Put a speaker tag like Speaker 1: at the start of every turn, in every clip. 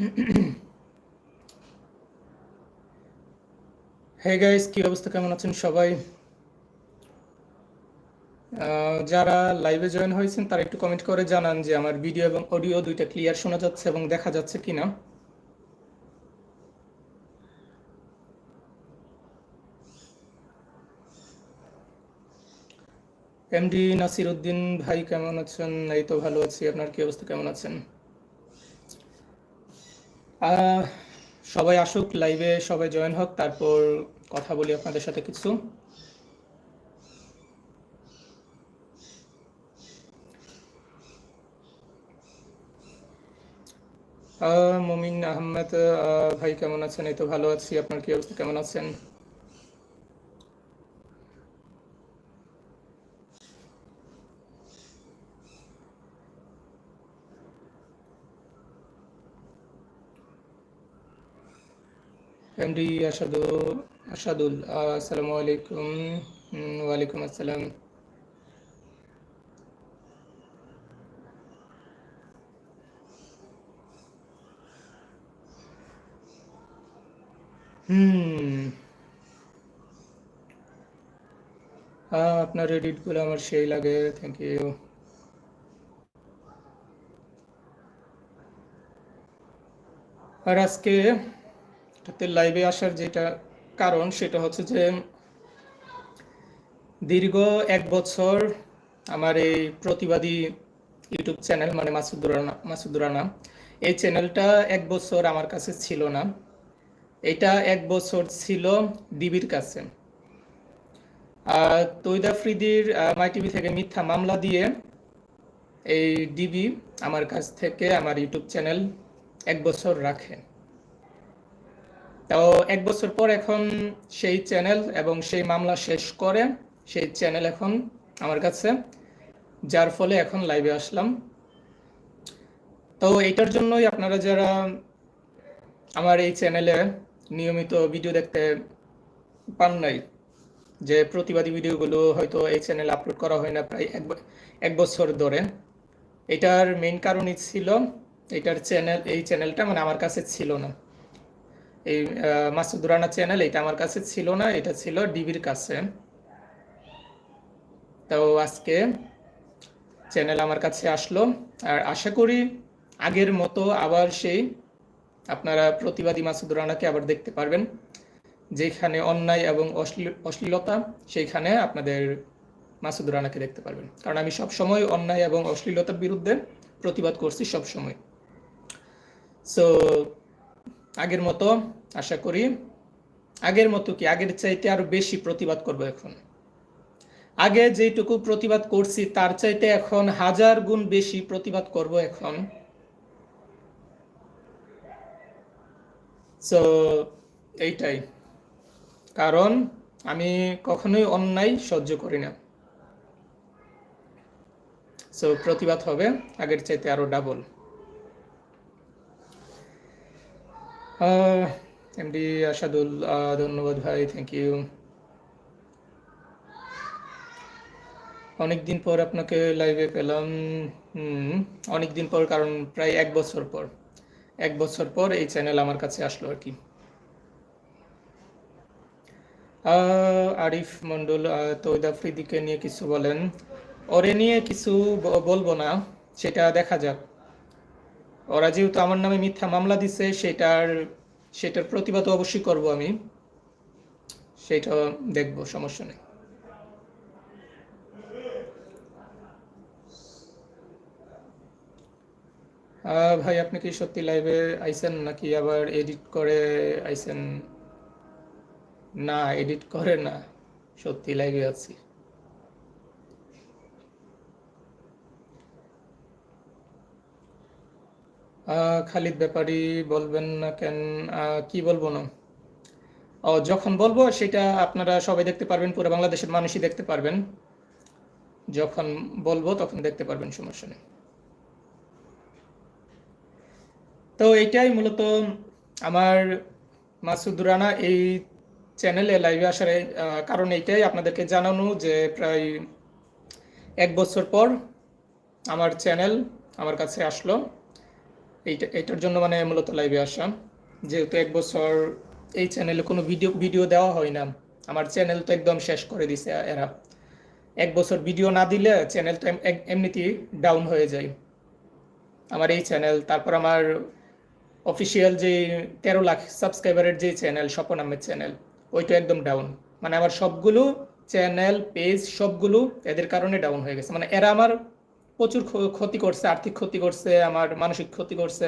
Speaker 1: Hey guys কি অবস্থা? কেমন আছেন সবাই? যারা লাইভে জয়েন হয়েছেন, তারা একটু কমেন্ট করে জানান যে আমার ভিডিও এবং অডিও দুইটা ক্লিয়ার শোনা যাচ্ছে এবং দেখা যাচ্ছে কিনা। এমডি নাসির উদ্দিন ভাই, কেমন আছেন? এই তো ভালো আছি। আপনার কি অবস্থা? কেমন আছেন? সবাই আসুক লাইভে সবাই জয়েন হোক, তারপর কথা বলি আপনাদের সাথে কিছু। মমিন আহমেদ ভাই কেমন আছেন? এই তো ভালো আছি, আপনার কি অবস্থা? কেমন আছেন? এমডি আসাদু আসাদুল আসসালামু আলাইকুম ওয়ালাইকুম আসসালাম হুম আপনার এডিটগুলো আমার সেই লাগে থ্যাংক ইউ আর আজকে লাইভে আসার যেটা কারণ সেটা হচ্ছে যে দীর্ঘ এক বছর আমার এই প্রতিবাদী ইউটিউব চ্যানেল মানে মাসুদুরানা মাসুদুরানা এই চ্যানেলটা এক বছর আমার কাছে ছিল না। এটা এক বছর ছিল ডিবির কাছে। তৈদা ফ্রিদির মাই টিভি থেকে মিথ্যা মামলা দিয়ে এই ডিবি আমার কাছ থেকে আমার ইউটিউব চ্যানেল এক বছর রাখে। তো এক বছর পর এখন সেই চ্যানেল এবং সেই মামলা শেষ করে সেই চ্যানেল এখন আমার কাছে, যার ফলে এখন লাইভে আসলাম। তো এইটার জন্যই আপনারা যারা আমার এই চ্যানেলে নিয়মিত ভিডিও দেখতে পান নাই, যে প্রতিবাদী ভিডিওগুলো হয়তো এই চ্যানেলে আপলোড করা হয় না প্রায় এক এক বছর ধরে, এটার মেইন কারণই ছিল, এটার চ্যানেল এই চ্যানেলটা মানে আমার কাছে ছিল না। এই মাসুদ রানা চ্যানেল এটা আমার কাছে ছিল না, এটা ছিল ডিবির কাছে। তো আজকে চ্যানেল আমার কাছে আসলো। আর আশা করি আগের মতো আবার সেই আপনারা প্রতিবাদী মাসুদ রানাকে আবার দেখতে পারবেন, যেখানে অন্যায় এবং অশ্লীলতা, সেইখানে আপনাদের মাসুদ রানাকে দেখতে পারবেন। কারণ আমি সব সময় অন্যায় এবং অশ্লীলতার বিরুদ্ধে প্রতিবাদ করছি সব সময় সো আগের মতো, আশা করি। আগের মতো কি? আগের চাইতে আরও বেশি প্রতিবাদ করব এখন। আগে যেটুকু প্রতিবাদ করছি, তার চাইতে এখন হাজার গুণ বেশি প্রতিবাদ করব এখন। এইটাই। কারণ, আমি কখনোই অন্যায় সহ্য করি না। সো প্রতিবাদ হবে আগের চাইতে আরও ডাবল এমডি আসাদুল ধন্যবাদ ভাই থ্যাংক ইউ অনেক দিন পর আপনাকে লাইভে পেলাম অনেক দিন পর, কারণ প্রায় এক বছর পর, এক বছর পর এই চ্যানেল আমার কাছে আসলো আর কি। আরিফ মন্ডল তৈদ আফ্রিদিকে নিয়ে কিছু বলেন। ওরে নিয়ে কিছু বলব না, সেটা দেখা যাক। ওরা যেহেতু আমার নামে মিথ্যা মামলা দিছে, সেটার সেটার প্রতিবাদ অবশ্যই করব আমি। সেটা দেখব, সমস্যা নেই। ভাই, আপনি কি সত্যি লাইভে আইছেন নাকি আবার এডিট করে আইছেন? না, এডিট করে না। সত্যি লাইভে আছি। খালিদ ব্যাপারী বলবেন না কেন? কি বলব না? ও যখন বলব সেটা আপনারা সবাই দেখতে পারবেন, পুরো বাংলাদেশের মানুষই দেখতে পারবেন। যখন বলব তখন দেখতে পারবেন, সমস্যা নেই। তো এইটাই মূলত আমার মাসুদ রানা এই চ্যানেলে লাইভে আসার কারণ এইটাই আপনাদেরকে জানানো যে প্রায় এক বছর পর আমার চ্যানেল আমার কাছে আসলো। এইটা এটার জন্য মানে মূলত লাইভে আসা যেহেতু এক বছর এই চ্যানেলে কোনো ভিডিও ভিডিও দেওয়া হয় না, আমার চ্যানেল তো একদম শেষ করে দিছে এরা। এক বছর ভিডিও না দিলে চ্যানেল তো এম- এম- এমনিতেই ডাউন হয়ে যায়। আমার এই চ্যানেল তারপর আমার অফিসিয়াল যে তেরো লাখ সাবস্ক্রাইবারের যে চ্যানেল স্বপন আহমেদ চ্যানেল ওইটা একদম ডাউন মানে আমার সবগুলো চ্যানেল পেজ সবগুলো এদের কারণে ডাউন হয়ে গেছে। মানে এরা আমার প্রচুর ক্ষতি করছে আর্থিক ক্ষতি করছে আমার মানসিক ক্ষতি করছে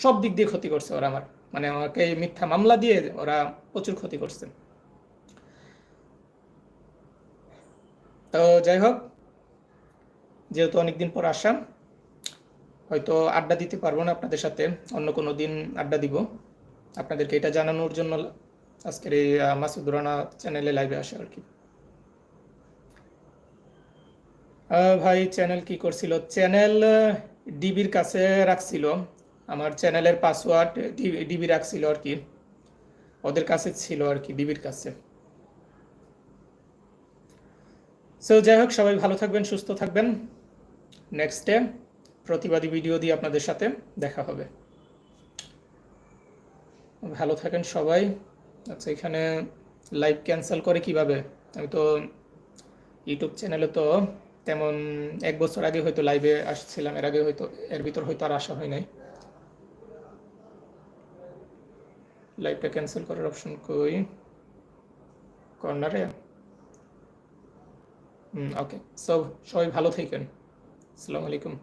Speaker 1: সব দিক দিয়ে ক্ষতি করছে ওরা আমার। মানে আমাকে মিথ্যা মামলা দিয়ে ওরা প্রচুর ক্ষতি করছে। তো যাই হোক যেহেতু অনেকদিন পর আসাম হয়তো আড্ডা দিতে পারব না আপনাদের সাথে অন্য কোনো দিন আড্ডা দিব। আপনাদেরকে এটা জানানোর জন্য আজকের এই আহ, মাসুদ রানা চ্যানেলে লাইভে আসা আর কি। ভাই চ্যানেল কি করছিল? চ্যানেল ডিবির কাছে রাখছিল। আমার চ্যানেলের পাসওয়ার্ড ডিবি রাখছিল আর কি। ওদের কাছে ছিল আর কি ডিবির কাছে। সো যাই হোক, সবাই ভালো থাকবেন, সুস্থ থাকবেন। নেক্সট ডে প্রতিবাদী ভিডিও দিয়ে আপনাদের সাথে দেখা হবে। ভালো থাকেন সবাই। আচ্ছা এখানে লাইভ ক্যান্সেল করে কীভাবে? আমি তো ইউটিউব চ্যানেলে তো তেমন এক বছর আগে হয়তো লাইভে আসছিলাম, এর আগে হয়তো, এর ভিতর হয়তো আর আসা হয় নাই। লাইভটা ক্যান্সেল করার অপশন কই? কর্নারে হুম ওকে সব সবাই ভালো থাকেন। আসসালামু আলাইকুম।